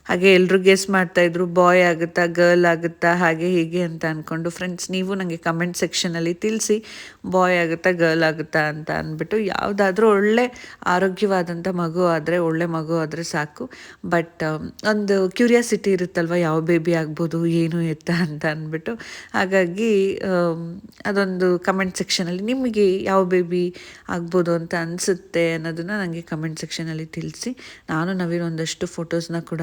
Speaker 4: ಹಾಗೆ ಎಲ್ಲರೂ ಗೆಸ್ ಮಾಡ್ತಾಯಿದ್ರು ಬಾಯ್ ಆಗುತ್ತಾ ಗರ್ಲ್ ಆಗುತ್ತಾ ಹಾಗೆ ಹೀಗೆ ಅಂತ ಅಂದ್ಕೊಂಡು ಫ್ರೆಂಡ್ಸ್ ನೀವು ನನಗೆ ಕಮೆಂಟ್ ಸೆಕ್ಷನಲ್ಲಿ ತಿಳಿಸಿ ಬಾಯ್ ಆಗುತ್ತಾ ಗರ್ಲ್ ಆಗುತ್ತಾ ಅಂತ ಅಂದ್ಬಿಟ್ಟು ಯಾವುದಾದ್ರೂ ಒಳ್ಳೆ ಆರೋಗ್ಯವಾದಂಥ ಮಗು ಆದರೆ ಒಳ್ಳೆ ಮಗು ಆದರೆ ಸಾಕು. ಬಟ್ ಒಂದು ಕ್ಯೂರಿಯಾಸಿಟಿ ಇರುತ್ತಲ್ವ ಯಾವ ಬೇಬಿ ಆಗ್ಬೋದು ಏನು ಎತ್ತ ಅಂತ ಅಂದ್ಬಿಟ್ಟು ಹಾಗಾಗಿ ಆಮ್, ಅದೊಂದು ಕಮೆಂಟ್ ಸೆಕ್ಷನಲ್ಲಿ ನಿಮಗೆ ಯಾವ ಬೇಬಿ ಆಗ್ಬೋದು ಅಂತ ಅನಿಸುತ್ತೆ ಅನ್ನೋದನ್ನು ನನಗೆ ಕಮೆಂಟ್ ಸೆಕ್ಷನಲ್ಲಿ ತಿಳಿಸಿ. ನಾನು ನವೀನ್ ಒಂದಷ್ಟು ಫೋಟೋಸ್ನ ಕೂಡ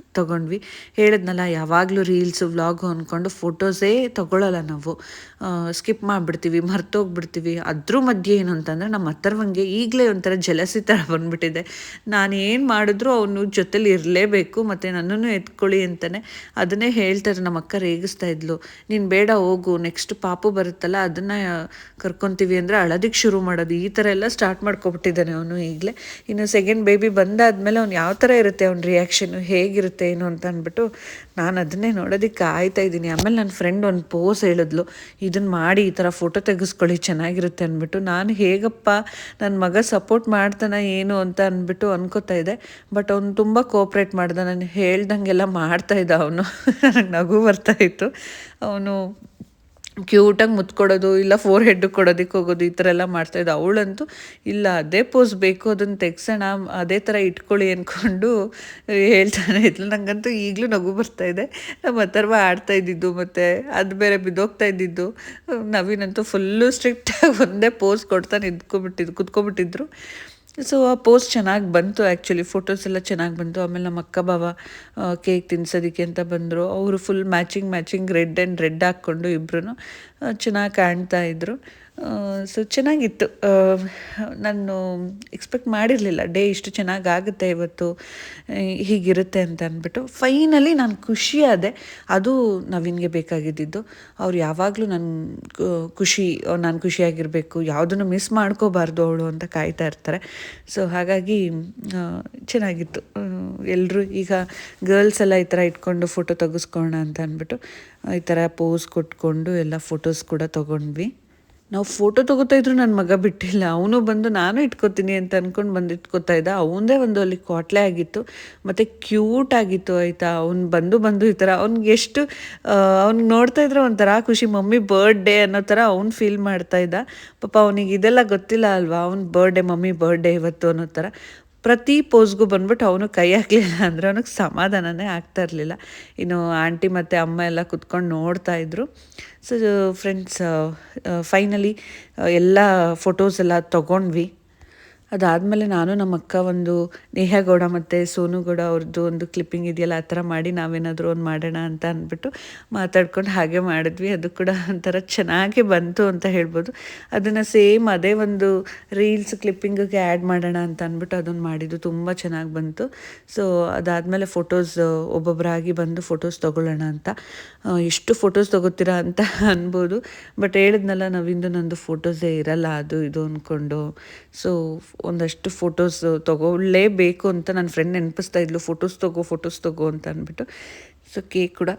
Speaker 4: ತಗೊಂಡ್ವಿ. ಹೇಳಿದ್ನಲ್ಲ, ಯಾವಾಗಲೂ ರೀಲ್ಸು, ವ್ಲಾಗು ಅಂದ್ಕೊಂಡು ಫೋಟೋಸೇ ತಗೊಳ್ಳಲ್ಲ ನಾವು. ಸ್ಕಿಪ್ ಮಾಡಿಬಿಡ್ತೀವಿ, ಮರ್ತೋಗ್ಬಿಡ್ತೀವಿ. ಅದ್ರ ಮಧ್ಯೆ ಏನು ಅಂತಂದರೆ, ನಮ್ಮ ಅತ್ತರ್ವಂಗೆ ಈಗಲೇ ಒಂಥರ ಜಲಸಿ ಥರ ಬಂದುಬಿಟ್ಟಿದೆ. ನಾನು ಏನು ಮಾಡಿದ್ರು ಅವನು ಜೊತೇಲಿ ಇರಲೇಬೇಕು, ಮತ್ತು ನನ್ನನ್ನು ಎತ್ಕೊಳ್ಳಿ ಅಂತಲೇ ಅದನ್ನೇ ಹೇಳ್ತಾರೆ ನಮ್ಮ ಅಕ್ಕ ರೇಗಿಸ್ತಾ ಇದ್ಲು. ನೀನು ಬೇಡ, ಹೋಗು ನೆಕ್ಸ್ಟ್ ಪಾಪು ಬರುತ್ತಲ್ಲ, ಅದನ್ನು ಕರ್ಕೊತೀವಿ ಅಂದರೆ ಅಳೋದಕ್ಕೆ ಶುರು ಮಾಡೋದು. ಈ ಥರ ಎಲ್ಲ ಸ್ಟಾರ್ಟ್ ಮಾಡ್ಕೊಬಿಟ್ಟಿದ್ದಾನೆ ಅವನು ಈಗಲೇ. ಇನ್ನು ಸೆಕೆಂಡ್ ಬೇಬಿ ಬಂದಾದಮೇಲೆ ಅವ್ನು ಯಾವ ಥರ ಇರುತ್ತೆ ಅವ್ನ ರಿಯಾಕ್ಷನ್ನು ಹೇಗಿರುತ್ತೆ? ಏನು ಅಂತ ಅಂದ್ಬಿಟ್ಟು ನಾನು ಅದನ್ನೇ ನೋಡೋದಕ್ಕೆ ಕಾಯ್ತಾ ಇದ್ದೀನಿ. ಆಮೇಲೆ ನನ್ನ ಫ್ರೆಂಡ್ ಒಂದು ಪೋಸ್ ಹೇಳಿದ್ಲು. ಇದನ್ನು ಮಾಡಿ ಈ ಥರ ಫೋಟೋ ತೆಗೆಸ್ಕೊಳ್ಳಿ, ಚೆನ್ನಾಗಿರುತ್ತೆ ಅಂದ್ಬಿಟ್ಟು. ನಾನು ಹೇಗಪ್ಪ ನನ್ನ ಮಗ ಸಪೋರ್ಟ್ ಮಾಡ್ತಾನೆ ಏನು ಅಂತ ಅಂದ್ಬಿಟ್ಟು ಅನ್ಕೋತಾ ಇದ್ದೆ. ಬಟ್ ಅವ್ನು ತುಂಬ ಕೋಪ್ರೇಟ್ ಮಾಡ್ದ. ನಾನು ಹೇಳ್ದಂಗೆಲ್ಲ ಮಾಡ್ತಾ ಇದ್ದ ಅವನು. *laughs* ನನಗೆ ನಗು ಬರ್ತಾ ಇತ್ತು. ಅವನು ಕ್ಯೂಟಾಗಿ ಮುತ್ಕೊಡೋದು, ಇಲ್ಲ ಫೋರ್ ಹೆಡ್ ಕೊಡೋದಕ್ಕೆ ಹೋಗೋದು, ಈ ಥರ ಎಲ್ಲ ಮಾಡ್ತಾಯಿದ್ದೆ ಅವಳಂತೂ, ಇಲ್ಲ, ಅದೇ ಪೋಸ್ ಬೇಕು, ಅದನ್ನು ತೆಗ್ಸೋಣ, ಅದೇ ಥರ ಇಟ್ಕೊಳ್ಳಿ ಅಂದ್ಕೊಂಡು ಹೇಳ್ತಾನೆ. ಇದ್ಲು ನನಗಂತೂ ಈಗಲೂ ನಗು ಬರ್ತಾ ಇದೆ. ನಮ್ಮ ಅಥರ್ವ ಆಡ್ತಾ ಇದ್ದಿದ್ದು ಮತ್ತು, ಅದು ಬೇರೆ ಬಿದ್ದೋಗ್ತಾ ಇದ್ದಿದ್ದು. ನವೀನಂತೂ ಫುಲ್ಲು ಸ್ಟ್ರಿಕ್ಟಾಗಿ ಒಂದೇ ಪೋಸ್ ಕೊಡ್ತಾನೆ ಇದ್ಕೊಬಿಟ್ಟಿದ್ದು ಕುತ್ಕೊಬಿಟ್ಟಿದ್ರು ಸೊ ಆ ಪೋಸ್ಟ್ ಚೆನ್ನಾಗಿ ಬಂತು ಆ್ಯಕ್ಚುಲಿ ಫೋಟೋಸ್ ಎಲ್ಲ ಚೆನ್ನಾಗಿ ಬಂತು. ಆಮೇಲೆ ನಮ್ಮ ಅಕ್ಕ ಬಾವ ಕೇಕ್ ತಿನ್ಸೋದಕ್ಕೆ ಅಂತ ಬಂದರು. ಅವರು full matching matching red and red ಹಾಕ್ಕೊಂಡು ಇಬ್ಬರು ಚೆನ್ನಾಗಿ ಕಾಣ್ತಾ ಇದ್ದರು ಸೊ ಚೆನ್ನಾಗಿತ್ತು. ನಾನು ಎಕ್ಸ್ಪೆಕ್ಟ್ ಮಾಡಿರಲಿಲ್ಲ, ಡೇ ಇಷ್ಟು ಚೆನ್ನಾಗಿ ಆಗುತ್ತೆ ಇವತ್ತು ಹೀಗಿರುತ್ತೆ ಅಂತ ಅಂದ್ಬಿಟ್ಟು. ಫೈನಲಿ ನಾನು ಖುಷಿಯಾದೆ ಅದು ನವೀನ್ಗೆ ಬೇಕಾಗಿದ್ದಿದ್ದು. ಅವ್ರು ಯಾವಾಗಲೂ ನನ್ನ ಖುಷಿ, ನಾನು ಖುಷಿಯಾಗಿರಬೇಕು, ಯಾವುದನ್ನು ಮಿಸ್ ಮಾಡ್ಕೋಬಾರ್ದು ಅವಳು ಅಂತ ಕಾಯ್ತಾ ಇರ್ತಾರೆ. ಸೊ ಹಾಗಾಗಿ ಚೆನ್ನಾಗಿತ್ತು. ಎಲ್ಲರೂ ಈಗ ಗರ್ಲ್ಸ್ ಎಲ್ಲ ಈ ಥರ ಇಟ್ಕೊಂಡು ಫೋಟೋ ತೆಗೆಸ್ಕೊಳ್ಳೋಣ ಅಂತ ಅಂದ್ಬಿಟ್ಟು, ಈ ಥರ ಪೋಸ್ ಕೊಟ್ಕೊಂಡು ಎಲ್ಲ ಫೋಟೋಸ್ ಕೂಡ ತೊಗೊಂಡ್ವಿ. ನಾವು ಫೋಟೋ ತೊಗೋತಾ ಇದ್ರು ನನ್ನ ಮಗ ಬಿಟ್ಟಿಲ್ಲ. ಅವನು ಬಂದು, ನಾನು ಇಟ್ಕೋತೀನಿ ಅಂತ ಅಂದ್ಕೊಂಡು ಬಂದು ಇಟ್ಕೋತಾ ಇದ್ದ. ಅವಂದೇ ಒಂದು ಅಲ್ಲಿ ಕ್ವಾಟ್ಲೆ ಆಗಿತ್ತು. ಮತ್ತು ಕ್ಯೂಟ್ ಆಗಿತ್ತು, ಆಯಿತಾ? ಅವ್ನು ಬಂದು ಬಂದು ಈ ಥರ ಅವ್ನಿಗೆ ಎಷ್ಟು ಅವ್ನಿಗೆ ನೋಡ್ತಾ ಇದ್ರೆ ಒಂಥರ ಖುಷಿ. ಮಮ್ಮಿ ಬರ್ಡೇ ಅನ್ನೋ ಥರ ಅವ್ನು ಫೀಲ್ ಮಾಡ್ತಾ ಇದ್ದ. ಪಾಪ ಅವನಿಗೆ ಇದೆಲ್ಲ ಗೊತ್ತಿಲ್ಲ ಅಲ್ವಾ? ಅವ್ನ ಬರ್ಡೇ ಮಮ್ಮಿ ಬರ್ಡೇ ಇವತ್ತು ಅನ್ನೋ ಥರ ಪ್ರತಿ ಪೋಸ್ಗೂ ಬಂದ್ಬಿಟ್ಟು ಅವನು ಕೈ ಹಾಕಲಿಲ್ಲ ಅಂದರೆ ಅವನಿಗೆ ಸಮಾಧಾನನೇ ಆಗ್ತಾ ಇರಲಿಲ್ಲ. ಇನ್ನು ಆಂಟಿ ಮತ್ತು ಅಮ್ಮ ಎಲ್ಲ ಕುತ್ಕೊಂಡು ನೋಡ್ತಾ ಇದ್ರು. ಸೊ ಫ್ರೆಂಡ್ಸ್ ಫೈನಲಿ ಎಲ್ಲ ಫೋಟೋಸ್ ಎಲ್ಲ ತೊಗೊಂಡ್ವಿ. ಅದಾದಮೇಲೆ ನಾನು ನಮ್ಮ ಅಕ್ಕ ಒಂದು ನೇಹಗೌಡ ಮತ್ತು ಸೋನು ಗೌಡ ಅವ್ರದ್ದು ಒಂದು ಕ್ಲಿಪ್ಪಿಂಗ್ ಇದೆಯಲ್ಲ, ಆ ಥರ ಮಾಡಿ ನಾವೇನಾದರೂ ಒಂದು ಮಾಡೋಣ ಅಂತ ಅಂದ್ಬಿಟ್ಟು ಮಾತಾಡ್ಕೊಂಡು ಹಾಗೆ ಮಾಡಿದ್ವಿ. ಅದು ಕೂಡ ಒಂಥರ ಚೆನ್ನಾಗಿ ಬಂತು ಅಂತ ಹೇಳ್ಬೋದು. ಅದನ್ನು ಸೇಮ್ ಅದೇ ಒಂದು ರೀಲ್ಸ್ ಕ್ಲಿಪ್ಪಿಂಗಿಗೆ ಆ್ಯಡ್ ಮಾಡೋಣ ಅಂತ ಅಂದ್ಬಿಟ್ಟು ಅದೊಂದು ಮಾಡಿದ್ದು. ತುಂಬ ಚೆನ್ನಾಗಿ ಬಂತು. ಸೊ ಅದಾದಮೇಲೆ ಫೋಟೋಸ್ ಒಬ್ಬೊಬ್ಬರಾಗಿ ಬಂದು ಫೋಟೋಸ್ ತೊಗೊಳ್ಳೋಣ ಅಂತ. ಎಷ್ಟು ಫೋಟೋಸ್ ತೊಗೋತೀರಾ ಅಂತ ಅನ್ಬೋದು. ಬಟ್ ಹೇಳಿದ್ನಲ್ಲ, ನಾವಿಂದು ನಂದು ಫೋಟೋಸೇ ಇರಲ್ಲ, ಅದು ಇದು ಅಂದ್ಕೊಂಡು ಸೊ ಒಂದಷ್ಟು ಫೋಟೋಸ್ ತೊಗೊಳ್ಳೇಬೇಕು ಅಂತ ನನ್ನ ಫ್ರೆಂಡ್ ನೆನಪಿಸ್ತಾ ಇದ್ಲು ಫೋಟೋಸ್ ತೊಗೋ ಫೋಟೋಸ್ ತೊಗೋ ಅಂತ ಅಂದ್ಬಿಟ್ಟು. ಸೊ ಕೇಕ್ ಕೂಡ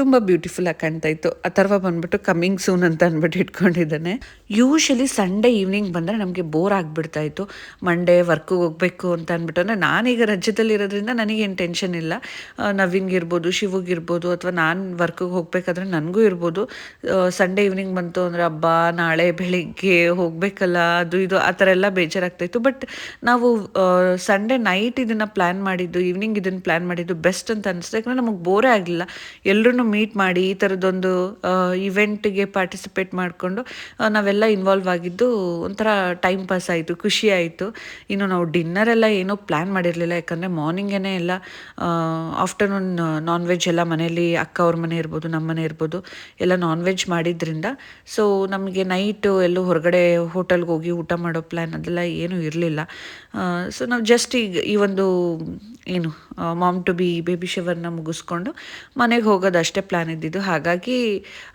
Speaker 4: ತುಂಬ ಬ್ಯೂಟಿಫುಲ್ಲಾಗಿ ಕಾಣ್ತಾ ಇತ್ತು. ಅಥರ್ವ ಬಂದ್ಬಿಟ್ಟು ಕಮ್ಮಿಂಗ್ ಸೂನ್ ಅಂತ ಅಂದ್ಬಿಟ್ಟು ಇಟ್ಕೊಂಡಿದ್ದಾನೆ. ಯೂಶಲಿ ಸಂಡೇ ಈವ್ನಿಂಗ್ ಬಂದರೆ ನಮಗೆ ಬೋರ್ ಆಗಿಬಿಡ್ತಾ ಇತ್ತು. ಮಂಡೇ ವರ್ಕಿಗೆ ಹೋಗಬೇಕು ಅಂತ ಅಂದ್ಬಿಟ್ಟು ಅಂದರೆ ನಾನೀಗ ರಜದಲ್ಲಿ ಇರೋದ್ರಿಂದ ನನಗೇನು ಟೆನ್ಷನ್ ಇಲ್ಲ. ನವೀನ್ಗಿರ್ಬೋದು ಶಿವಗಿರ್ಬೋದು ಅಥವಾ ನಾನು ವರ್ಕಿಗೆ ಹೋಗಬೇಕಾದ್ರೆ ನನಗೂ ಇರ್ಬೋದು. ಸಂಡೇ ಈವ್ನಿಂಗ್ ಬಂತು ಅಂದರೆ ಹಬ್ಬ ನಾಳೆ ಬೆಳಿಗ್ಗೆ ಹೋಗಬೇಕಲ್ಲ, ಅದು ಇದು ಆ ಥರ ಎಲ್ಲ ಬೇಜಾರಾಗ್ತಾಯಿತ್ತು ಬಟ್ ನಾವು ಸಂಡೇ ನೈಟ್ ಇದನ್ನು ಪ್ಲ್ಯಾನ್ ಮಾಡಿದ್ದು ಈವ್ನಿಂಗ್ ಇದನ್ನು ಪ್ಲ್ಯಾನ್ ಮಾಡಿದ್ದು ಬೆಸ್ಟ್ ಅಂತ ಅನಿಸ್ತು. ಯಾಕಂದರೆ ನಮಗೆ ಬೋರೇ ಆಗಲಿಲ್ಲ ಎಲ್ಲರೂ ಮೀಟ್ ಮಾಡಿ ಈ ಥರದ್ದೊಂದು ಇವೆಂಟ್ಗೆ ಪಾರ್ಟಿಸಿಪೇಟ್ ಮಾಡಿಕೊಂಡು ನಾವೆಲ್ಲ ಇನ್ವಾಲ್ವ್ ಆಗಿದ್ದು ಒಂಥರ ಟೈಮ್ ಪಾಸ್ ಆಯಿತು, ಖುಷಿ ಆಯಿತು. ಇನ್ನು ನಾವು ಡಿನ್ನರ್ ಎಲ್ಲ ಏನೂ ಪ್ಲ್ಯಾನ್ ಮಾಡಿರಲಿಲ್ಲ, ಯಾಕಂದರೆ ಮಾರ್ನಿಂಗೇ ಎಲ್ಲ ಆಫ್ಟರ್ನೂನ್ ನಾನ್ ವೆಜ್ ಎಲ್ಲ ಮನೆಯಲ್ಲಿ ಅಕ್ಕ ಅವ್ರ ಮನೆ ಇರ್ಬೋದು, ನಮ್ಮ ಮನೆ ಇರ್ಬೋದು, ಎಲ್ಲ ನಾನ್ ವೆಜ್ ಮಾಡಿದ್ರಿಂದ. ಸೊ ನಮಗೆ ನೈಟು ಎಲ್ಲೂ ಹೊರಗಡೆ ಹೋಟೆಲ್ಗೆ ಹೋಗಿ ಊಟ ಮಾಡೋ ಪ್ಲ್ಯಾನ್ ಅದೆಲ್ಲ ಏನೂ ಇರಲಿಲ್ಲ. ಸೊ ನಾವು ಜಸ್ಟ್ ಈಗ ಈ ಒಂದು, ಏನು ಮಾಮ್ ಟು ಬಿ ಬೇಬಿ ಶವರ್ನ ಮುಗಿಸ್ಕೊಂಡು ಮನೆಗೆ ಹೋಗೋದು ಅಷ್ಟೇ ಪ್ಲ್ಯಾನ್ ಇದ್ದಿದ್ದು. ಹಾಗಾಗಿ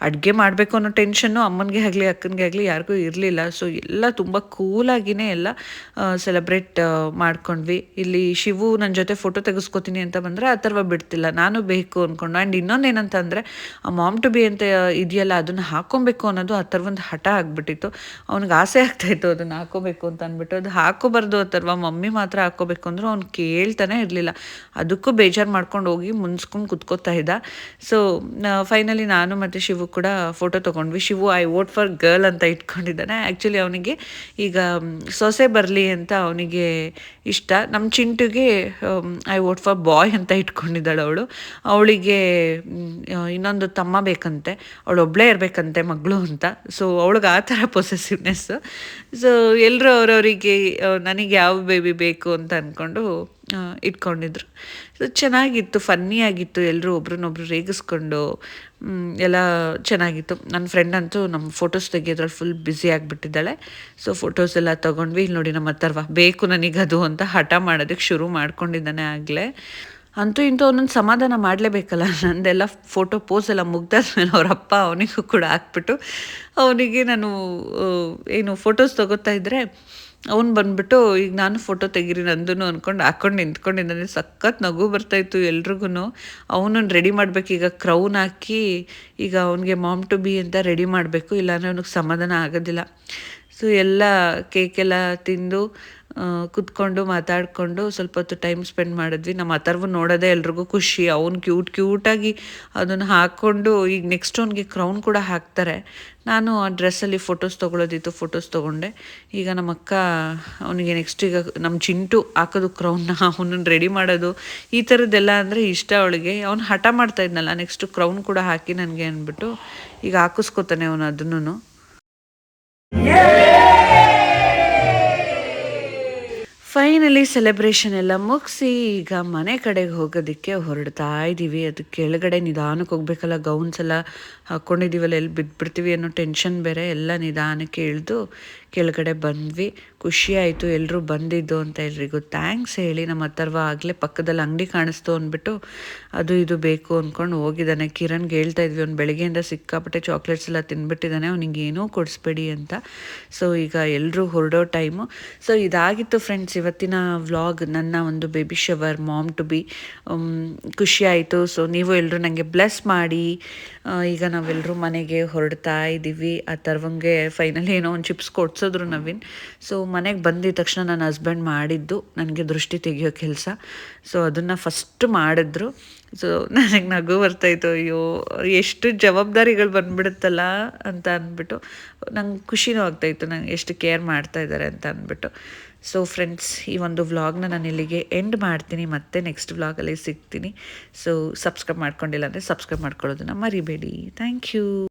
Speaker 4: ಅಡುಗೆ ಮಾಡಬೇಕು ಅನ್ನೋ ಟೆನ್ಷನ್ನು ಅಮ್ಮನಿಗೆ ಆಗಲಿ, ಅಕ್ಕನಿಗೆ ಆಗಲಿ ಯಾರಿಗೂ ಇರಲಿಲ್ಲ. ಸೊ ಎಲ್ಲ ತುಂಬ ಕೂಲಾಗಿನೇ ಎಲ್ಲ ಸೆಲೆಬ್ರೇಟ್ ಮಾಡ್ಕೊಂಡ್ವಿ. ಇಲ್ಲಿ ಶಿವು ನನ್ನ ಜೊತೆ ಫೋಟೋ ತೆಗೆಸ್ಕೊತೀನಿ ಅಂತ ಬಂದರೆ ಆ ಥರ ಬಿಡ್ತಿಲ್ಲ. ನಾನು ಬೇಕು ಅಂದ್ಕೊಂಡು ಆ್ಯಂಡ್ ಇನ್ನೊಂದು ಏನಂತಂದರೆ ಆ ಮಾಮ್ ಟು ಬಿ ಅಂತ ಇದೆಯಲ್ಲ, ಅದನ್ನು ಹಾಕೊಬೇಕು ಅನ್ನೋದು ಆ ಒಂದು ಹಠ ಆಗಿಬಿಟ್ಟಿತ್ತು. ಅವ್ನಿಗೆ ಆಸೆ ಆಗ್ತಾಯಿತ್ತು ಅದನ್ನು ಹಾಕೋಬೇಕು ಅಂತ ಅಂದ್ಬಿಟ್ಟು ಅದು ಹಾಕೋಬಾರ್ದು ಆ ಥರ ಮಮ್ಮಿ ಮಾತ್ರ ಹಾಕೋಬೇಕು ಅಂದರೂ ಅವ್ನು ಕೇಳ್ತಾನೆ ಇರಲಿಲ್ಲ. ಅದಕ್ಕೂ ಬೇಜಾರು ಮಾಡ್ಕೊಂಡು ಹೋಗಿ ಮುನ್ಸ್ಕೊಂಡು ಕುತ್ಕೋತಾ ಇದ್ದ. ಸೊ ಫೈನಲಿ ನಾನು ಮತ್ತು ಶಿವು ಕೂಡ ಫೋಟೋ ತೊಗೊಂಡ್ವಿ. Shivu I vote for girl ಅಂತ ಇಟ್ಕೊಂಡಿದ್ದಾನೆ. ಆ್ಯಕ್ಚುಲಿ ಅವನಿಗೆ ಈಗ ಸೊಸೆ ಬರಲಿ ಅಂತ ಅವನಿಗೆ ಇಷ್ಟ. ನಮ್ಮ ಚಿಂಟುಗೆ ಐ ವೋಟ್ ಫಾರ್ ಬಾಯ್ ಅಂತ ಇಟ್ಕೊಂಡಿದ್ದಾಳೆ ಅವಳು. ಅವಳಿಗೆ ಇನ್ನೊಂದು ತಮ್ಮ ಬೇಕಂತೆ. ಅವಳು ಒಬ್ಬಳೇ ಇರಬೇಕಂತೆ ಮಗಳು ಅಂತ. ಸೊ ಅವಳಿಗೆ ಆ ಥರ ಪೊಸೆಸಿವ್ನೆಸ್ಸು ಸೊ ಎಲ್ಲರೂ ಅವರವರಿಗೆ, ನನಗೆ ಯಾವ ಬೇಬಿ ಬೇಕು ಅಂತ ಅಂದ್ಕೊಂಡು ಇಟ್ಕೊಂಡಿದ್ರು. ಸೊ ಚೆನ್ನಾಗಿತ್ತು ಫನ್ನಿ ಆಗಿತ್ತು ಎಲ್ಲರೂ ಒಬ್ರನ್ನೊಬ್ರು ರೇಗಿಸ್ಕೊಂಡು ಎಲ್ಲ ಚೆನ್ನಾಗಿತ್ತು. ನನ್ನ ಫ್ರೆಂಡ್ ಅಂತೂ ನಮ್ಮ ಫೋಟೋಸ್ ತೆಗಿಯೋದ್ರಲ್ಲಿ ಫುಲ್ ಬ್ಯುಸಿ ಆಗಿಬಿಟ್ಟಿದ್ದಾಳೆ. ಸೊ ಫೋಟೋಸ್ ಎಲ್ಲ ತೊಗೊಂಡ್ವಿ. ಇಲ್ಲಿ ನೋಡಿ ನಮ್ಮ ಹತ್ತರ್ವ ಬೇಕು ನನಗೆ ಅದು ಅಂತ ಹಠ ಮಾಡೋದಕ್ಕೆ ಶುರು ಮಾಡ್ಕೊಂಡಿದ್ದಾನೆ ಆಗಲೇ. ಅಂತೂ ಇಂತೂ ಒಂದೊಂದು ಸಮಾಧಾನ ಮಾಡಲೇಬೇಕಲ್ಲ. ನಂದೆಲ್ಲ ಫೋಟೋ ಪೋಸ್ ಎಲ್ಲ ಮುಗ್ದಾದ್ಮೇಲೆ ಅವ್ರ ಅಪ್ಪ ಅವನಿಗೂ ಕೂಡ ಹಾಕ್ಬಿಟ್ಟು, ಅವನಿಗೆ ನಾನು ಏನು ಫೋಟೋಸ್ ತೊಗೋತಾ ಇದ್ದರೆ ಅವ್ನು ಬಂದ್ಬಿಟ್ಟು, ಈಗ ನಾನು ಫೋಟೋ ತೆಗೀರಿ ನಂದು ಅಂದ್ಕೊಂಡು ಹಾಕೊಂಡು ನಿಂತ್ಕೊಂಡಿದ್ದಾನೆ ಸಖತ್ ನಗು ಬರ್ತಾಯಿತ್ತು ಎಲ್ರಿಗೂ ಅವನನ್ನು ರೆಡಿ ಮಾಡಬೇಕು, ಈಗ ಕ್ರೌನ್ ಹಾಕಿ, ಈಗ ಅವನಿಗೆ ಮಾಮ್ ಟು ಬಿ ಅಂತ ರೆಡಿ ಮಾಡಬೇಕು. ಇಲ್ಲಾಂದರೆ ಅವನಿಗೆ ಸಮಾಧಾನ ಆಗೋದಿಲ್ಲ. ಸೊ ಎಲ್ಲ ಕೇಕೆಲ್ಲ ತಿಂದು ಕುತ್ಕೊಂಡು, ಮಾತಾಡಿಕೊಂಡು ಸ್ವಲ್ಪ ಹೊತ್ತು ಟೈಮ್ ಸ್ಪೆಂಡ್ ಮಾಡಿದ್ವಿ. ನಮ್ಮ ಅಥರ್ವ ನೋಡೋದೇ ಎಲ್ರಿಗೂ ಖುಷಿ. ಅವ್ನು ಕ್ಯೂಟ್ ಕ್ಯೂಟಾಗಿ ಅದನ್ನು ಹಾಕ್ಕೊಂಡು ಈಗ ನೆಕ್ಸ್ಟ್ ಅವ್ನಿಗೆ ಕ್ರೌನ್ ಕೂಡ ಹಾಕ್ತಾರೆ. ನಾನು ಆ ಡ್ರೆಸ್ಸಲ್ಲಿ ಫೋಟೋಸ್ ತೊಗೊಳೋದಿತ್ತು ಫೋಟೋಸ್ ತೊಗೊಂಡೆ. ಈಗ ನಮ್ಮ ಅಕ್ಕ, ಅವನಿಗೆ ನೆಕ್ಸ್ಟ್ ಈಗ ನಮ್ಮ ಚಿಂಟು ಹಾಕೋದು ಕ್ರೌನ್ನ ಅವನನ್ನು ರೆಡಿ ಮಾಡೋದು. ಈ ಥರದ್ದೆಲ್ಲ ಅಂದರೆ ಇಷ್ಟ ಅವಳಿಗೆ. ಅವ್ನು ಹಠ ಮಾಡ್ತಾ ಇದ್ನಲ್ಲ ನೆಕ್ಸ್ಟ್ ಕ್ರೌನ್ ಕೂಡ ಹಾಕಿ ನನಗೆ ಅಂದ್ಬಿಟ್ಟು ಈಗ ಹಾಕಿಸ್ಕೊತಾನೆ ಅವನು ಅದನ್ನು ಫೈನಲಿ ಸೆಲೆಬ್ರೇಷನ್ ಎಲ್ಲ ಮುಗಿಸಿ ಈಗ ಮನೆ ಕಡೆಗೆ ಹೋಗೋದಕ್ಕೆ ಹೊರಡ್ತಾ ಇದ್ದೀವಿ ಅದು ಕೆಳಗಡೆ ನಿಧಾನಕ್ಕೆ ಹೋಗ್ಬೇಕಲ್ಲ ಗೌನ್ಸ್ ಎಲ್ಲ ಹಾಕ್ಕೊಂಡಿದ್ದೀವಲ್ಲ ಎಲ್ಲಿ ಬಿದ್ದುಬಿಡ್ತೀವಿ ಅನ್ನೋ ಟೆನ್ಷನ್ ಬೇರೆ, ಎಲ್ಲ ನಿಧಾನಕ್ಕೆ ಇಳಿದು ಕೆಳಗಡೆ ಬಂದ್ವಿ. ಖುಷಿ ಆಯಿತು ಎಲ್ಲರೂ ಬಂದಿದ್ದು ಅಂತ ಎಲ್ರಿಗೂ ಥ್ಯಾಂಕ್ಸ್ ಹೇಳಿ. ನಮ್ಮ ಅಥರ್ವ ಆಗಲೇ ಪಕ್ಕದಲ್ಲಿ ಅಂಗಡಿ ಕಾಣಿಸ್ತು ಅಂದ್ಬಿಟ್ಟು ಅದು ಇದು ಬೇಕು ಅಂದ್ಕೊಂಡು ಹೋಗಿದ್ದಾನೆ. ಕಿರಣ್ಗೆ ಹೇಳ್ತಾ ಇದ್ವಿ, ಅವ್ನು ಬೆಳಗ್ಗೆಯಿಂದ ಸಿಕ್ಕಾಪಟ್ಟೆ ಚಾಕ್ಲೇಟ್ಸ್ ಎಲ್ಲ ತಿನ್ಬಿಟ್ಟಿದ್ದಾನೆ. ಅವ್ನಿಗೆ ಏನೂ ಕೊಡಿಸ್ಬೇಡಿ ಅಂತ. ಸೊ ಈಗ ಎಲ್ಲರೂ ಹೊರಡೋ ಟೈಮು ಸೊ ಇದಾಗಿತ್ತು ಫ್ರೆಂಡ್ಸ್ ಇವತ್ತಿನ ವ್ಲಾಗ್ ನನ್ನ ಒಂದು baby shower mom to be ಖುಷಿ ಆಯಿತು ಸೊ ನೀವು ಎಲ್ಲರೂ ನನಗೆ ಬ್ಲೆಸ್ ಮಾಡಿ. ಈಗ ನಾವೆಲ್ಲರೂ ಮನೆಗೆ ಹೊರಡ್ತಾ ಇದ್ದೀವಿ ಆ ಥರವಂಗೆ ಫೈನಲಿ ಏನೋ ಒಂದು ಚಿಪ್ಸ್ ಕೊಡ್ಸಿದ್ರು ನವೀನ್. ಸೊ ಮನೆಗೆ ಬಂದಿದ ತಕ್ಷಣ ನನ್ನ ಹಸ್ಬೆಂಡ್ ಮಾಡಿದ್ದು ನನಗೆ ದೃಷ್ಟಿ ತೆಗಿಯೋ ಕೆಲಸ. ಸೊ ಅದನ್ನು ಫಸ್ಟ್ ಮಾಡಿದ್ರು. ಸೊ ನನಗೆ ನಗು ಬರ್ತಾಯಿತ್ತು, ಅಯ್ಯೋ, ಎಷ್ಟು ಜವಾಬ್ದಾರಿಗಳು ಬಂದ್ಬಿಡುತ್ತಲ್ಲ? ಅಂತ ಅಂದ್ಬಿಟ್ಟು. ನಂಗೆ ಖುಷಿನೂ ಆಗ್ತಾಯಿತ್ತು, ನಂಗೆ ಎಷ್ಟು ಕೇರ್ ಮಾಡ್ತಾ ಇದ್ದಾರೆ ಅಂತ ಅಂದ್ಬಿಟ್ಟು. ಸೊ ಫ್ರೆಂಡ್ಸ್ ಈ ಒಂದು ವ್ಲಾಗ್ನ ನಾನು ಇಲ್ಲಿಗೆ ಎಂಡ್ ಮಾಡ್ತೀನಿ. ಮತ್ತೆ ನೆಕ್ಸ್ಟ್ ವ್ಲಾಗಲ್ಲಿ ಸಿಗ್ತೀನಿ. ಸೊ ಸಬ್ಸ್ಕ್ರೈಬ್ ಮಾಡ್ಕೊಂಡಿಲ್ಲ ಅಂದರೆ ಸಬ್ಸ್ಕ್ರೈಬ್ ಮಾಡ್ಕೊಳ್ಳೋದನ್ನ ಮರಿಬೇಡಿ. Thank you